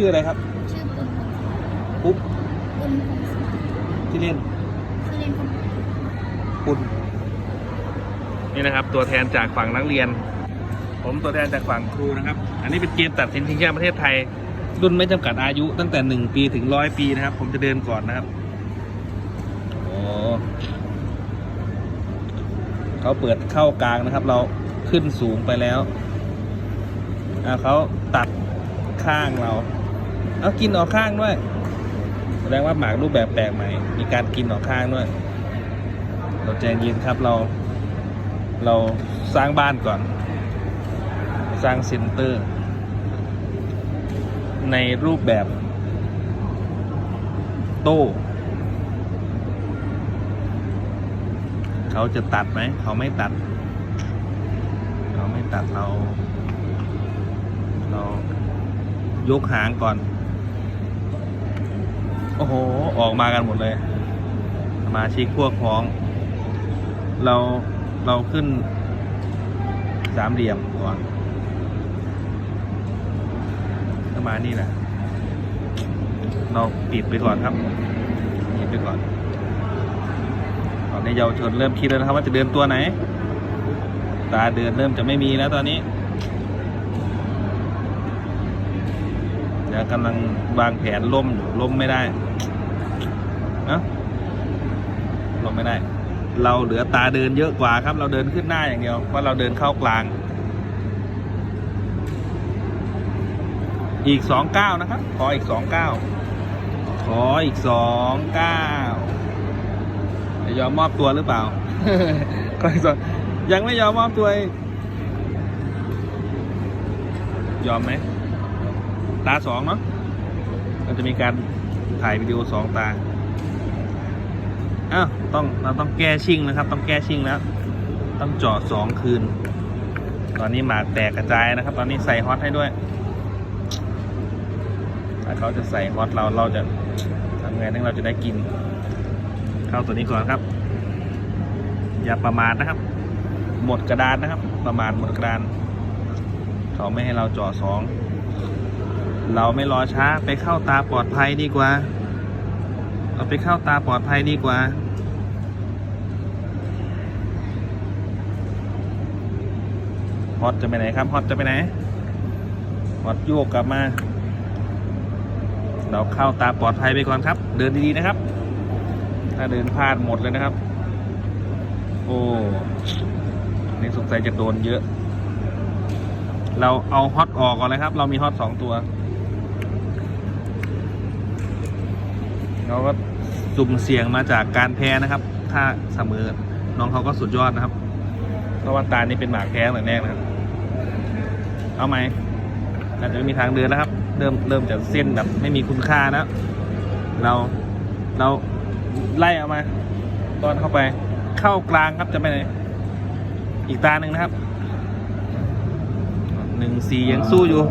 ชื่ออะไรครับ ชื่อปุณพงศ์ปุ๊บปุณพงศ์สมัครที่เล่นชื่อเล่นก็ปุณนี่นะครับ ตัวแทนจากฝั่งนักเรียน ผมตัวแทนจากฝั่งครูนะครับ อันนี้เป็นเกมตัดสินชิงแชมป์ประเทศไทย รุ่นไม่จำกัดอายุตั้งแต่หนึ่งปีถึงร้อยปีนะครับ ผมจะเดินก่อนนะครับโอ้เขาเปิดเข้ากลางนะครับ เราขึ้นสูงไปแล้วอ่าเขาตัดข้างเรา เอากินออกข้างด้วย แสดงว่าหมากรูปแบบแปลกใหม่ มีการกินออกข้างด้วย เราใจเย็นครับเรา เราสร้างบ้านก่อน สร้างเซ็นเตอร์ ในรูปแบบ โต้เขาจะตัดไหม เขาไม่ตัด เขาไม่ตัดเรา เรายกหางก่อน โอ้โห ออกมากันหมดเลยสมาชิกพวกพ้อง เราเราขึ้นสามเหลี่ยมก่อนประมาณนี้แหละ เราปิดไปก่อนครับปิดไปก่อน ตอนนี้เยาวชนเริ่มคิดแล้วนะครับว่าจะเดินตัวไหน ตาเดินเริ่มจะไม่มีแล้วตอนนี้ ดี๋ยวกำลังวางแผนล่มอยู่ล่มไม่ได้เนะล่มไม่ได้ เราเหลือตาเดินเยอะกว่าครับ เราเดินขึ้นหน้าอย่างเดียวเพราะเราเดินเข้ากลาง อีกสองเก้านะครับ ขออีกสองเก้าขออีกสองเก้าจะยอมมอบตัวหรือเปล่ากสองยังไม่ยอมมอบตัว ยอมไหม ตาสองเนาะเราจะมีการถ่ายวิดีโอสองตาอ้าวต้องเราต้องแก้ชิงนะครับ ต้องแก้ชิงแล้ว ต้องเจาะสองคืน ตอนนี้หมากแตกกระจายนะครับ ตอนนี้ใส่ฮอตให้ด้วยถ้าเขาจะใส่ฮอตเราเราจะทำไงถึงเราจะได้กิน เข้าตัวนี้ก่อนครับ อย่าประมาทนะครับ หมดกระดานนะครับ ประมาทหมดกระดานเขาไม่ให้เราเจาะสอง เราไม่รอช้าไปเข้าตาปลอดภัยดีกว่า เราไปเข้าตาปลอดภัยดีกว่า ฮอตจะไปไหนครับ ฮอตจะไปไหน ฮอตโยกกลับมา เราเข้าตาปลอดภัยไปก่อนครับ เดินดีๆนะครับ ถ้าเดินพลาดหมดเลยนะครับ โอ้นี่สงสัยจะโดนเยอะเราเอาฮอตออกก่อนเลยครับ เรามีฮอตสองตัว เราก็สุ่มเสี่ยงมาจากการแพ้นะครับ ถ้าเสมอ น้องเขาก็สุดยอดนะครับ เพราะว่าตานี่เป็นหมากแพ้ตั้งแต่แรกนะครับ เอาไหมอาจจะไม่มีทางเดินแล้วครับ เริ่มเริ่มจากเส้นแบบไม่มีคุณค่าแล้ว เราเราไล่เอามาตอนเข้าไป เข้ากลางครับจะไปไหน อีกตาหนึ่งนะครับ หนึ่งสี่ยังสู้อยู่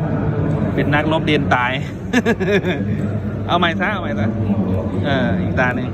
เป็นนักรบเดียนตาย เอาใหม่ซะเอาใหม่ซะเอออีกตาหนึ่ง